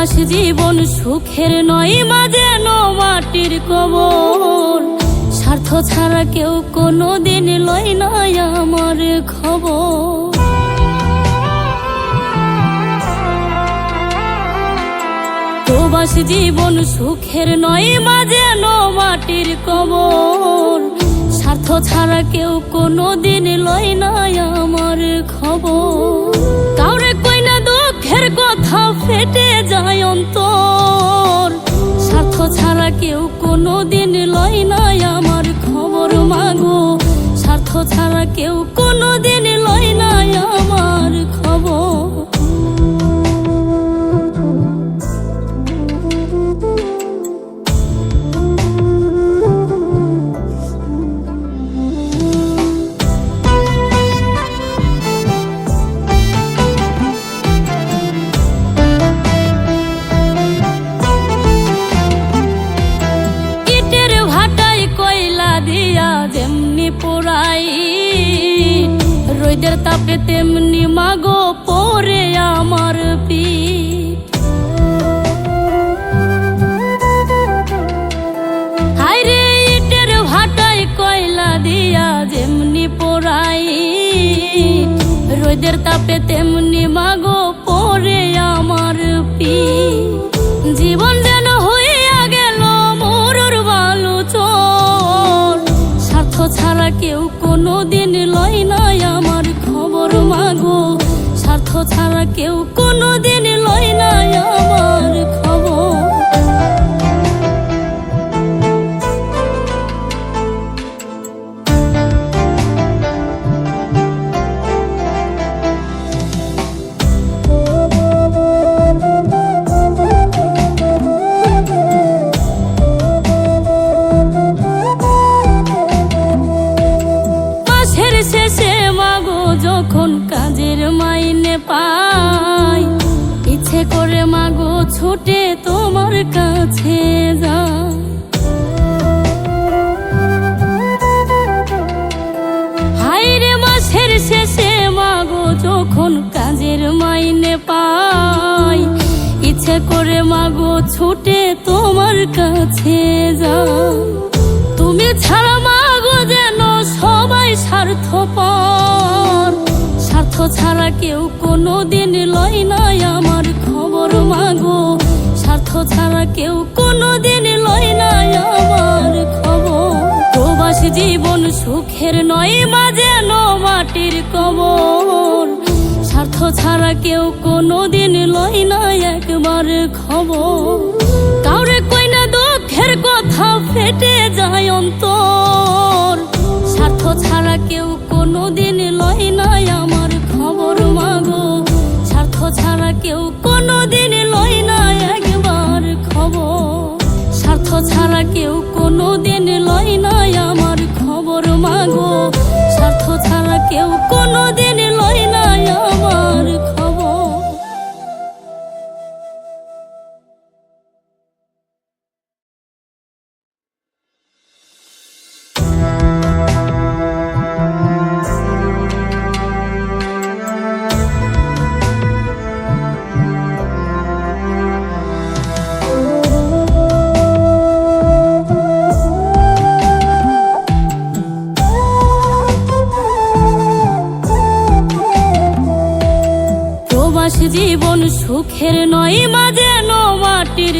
সুখের নয় মা যেন মাটির কবর। স্বার্থ ছাড়া কেউ কোনো দিন লয় না আমার খবর। প্রবাস জীবন সুখের নয় মা যেন মাটির কবর। স্বার্থ ছাড়া কেউ কোনো দিন লয় না আমার কোনো দিন লয় নাই আমার খবর মাগো। স্বার্থ ছাড়া কেউ কোনো দিন পোড়াই। রোদের তাপে তেমনি মাগো পরে আমার ভাটায় কয়লা দিয়া যেমনি রোদের তাপে তেমনি মাগো পরে আমার পিঠ। জীবন ছাড়া কেউ কোনো দিন লয় না করে মাগো, ছুটে তোমার কাছে যাই। হাইরে মাসের শেষে মাগো, যখন কাজের মাইনে পাই, ইচ্ছে করে মাগো, ছুটে তোমার কাছে যাই। তুমি ছাড়া মাগো যেন সবাই স্বার্থপর, স্বার্থ ছাড়া কেউ কোনো দিন লয় না আমার। খবর মাগো। স্বার্থ ছাড়া কেউ কোনো দিন লয় না আমার খবর। প্রবাস জীবন সুখের নয় মা যেন মাটির কবর। স্বার্থ ছাড়া কেউ কোনো দিন লয় না একবার খবর। কাউরে কই না দুঃখের কথা ফেটে যায় অন্তর। স্বার্থ ছাড়া কেউ জীবন সুখের নয় মা যেন মাটির